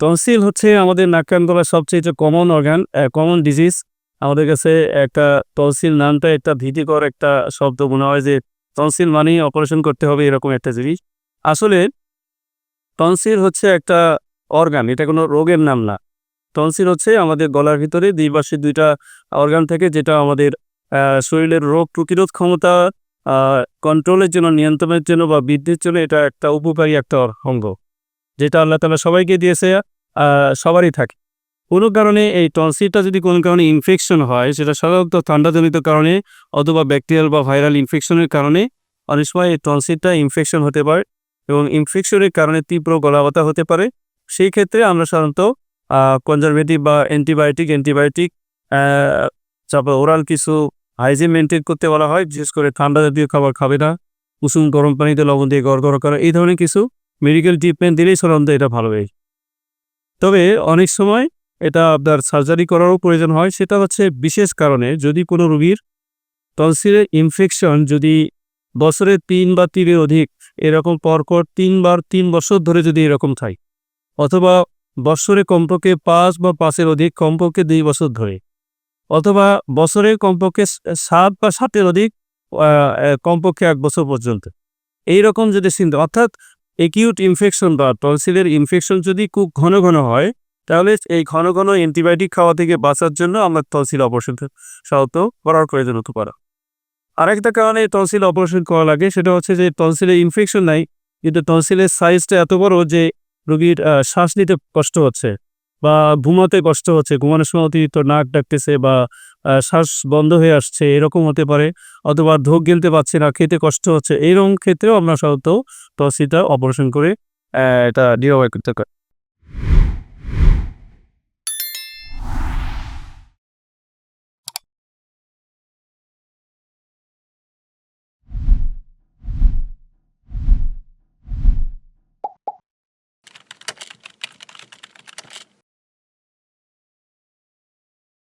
Tonsil হচ্ছে আমাদের নাক সবচেয়ে কমন অর্গান কমন ডিজিজ আমাদের কাছে একটা টনসিল নামটা একটা ভীতিকর একটা শব্দ মনে হয় যে টনসিল মানেই অপারেশন করতে হবে এরকম একটা জিনিস। আসলে টনসিল হচ্ছে একটা অর্গান এটা কোনো রোগের নাম না। টনসিল হচ্ছে আমাদের গলার ভিতরে দুই পাশে দুইটা অর্গান থেকে যেটা আমাদের শরীরের রোগ প্রতিরোধ ক্ষমতা কন্ট্রোলের জন্য, নিয়ন্ত্রণের জন্য বা বৃদ্ধির জন্য এটা একটা উপকারী একটা অঙ্গ। যেটা আল্লাহ তালা সবাইকে দিয়েছে সবারই থাকে। কোনো কারণে এই টনসিলটা যদি কোনো কারণে ইনফেকশন হয়, সেটা সাধারণত ঠান্ডাজনিত কারণে অথবা ব্যাকটেরিয়াল বা ভাইরাল ইনফেকশনের কারণে অনেক সময় এই টনসিলটা ইনফেকশন হতে পারে এবং ইনফেকশনের কারণে তীব্র গলাবতা হতে পারে। সেই ক্ষেত্রে আমরা সাধারণত কনজারভেটিভ বা অ্যান্টিবায়োটিক অ্যান্টিবায়োটিক তারপর ওরাল কিছু হাইজিন মেনটেন করতে বলা হয়। বিশেষ করে ঠান্ডা জাতীয় খাবার খাবে না। কুসুম গরম পানিতে লবণ দিয়ে গড় গড় করা। এই ধরনের কিছু মেডিকেল ট্রিটমেন্ট দিলেই সাধারণত এটা ভালো হয় তবে অনেক সময় এটা আপনার সার্জারি করারও প্রয়োজন হয়, সেটা হচ্ছে বিশেষ কারণে যদি কোনো রোগীর টনসিলের ইনফেকশন যদি বছরে তিন বা তিনের অধিক এরকম পরপর তিনবার তিন বছর ধরে যদি এরকম থাকে, অথবা বছরে কমপক্ষে পাঁচ বা পাঁচের অধিক, কমপক্ষে দুই বছর ধরে, অথবা বছরে কমপক্ষে সাত বা সাতের অধিক কমপক্ষে এক বছর পর্যন্ত এই রকম যদি চিন্তা, অর্থাৎ একিউট ইনফেকশন বা টনসিলের ইনফেকশন যদি খুব ঘন ঘন হয়, তাহলে এই ঘন ঘন অ্যান্টিবায়োটিক খাওয়া থেকে বাঁচার জন্য আমরা টনসিল অপারেশন সাধারণত করার প্রয়োজন হতে পারে। আরেকটা কারণে টনসিল অপারেশন করা লাগে সেটা হচ্ছে যে টনসিলের ইনফেকশন নাই, কিন্তু টনসিলের সাইজটা এত বড় যে রোগীর শ্বাস নিতে কষ্ট হচ্ছে। বা ঘুমাতে কষ্ট হচ্ছে, ঘুমানোর সময় অতিরিক্ত নাক ডাকতেছে বা শ্বাস বন্ধ হয়ে আসছে, এরকম হতে পারে, অথবা ঢোক গেলতে পারছে না, খেতে কষ্ট হচ্ছে এরকম ক্ষেত্রেও আমরা সাধারণত তসিটা অপারেশন করে এটা নিরাময় করতে পারি।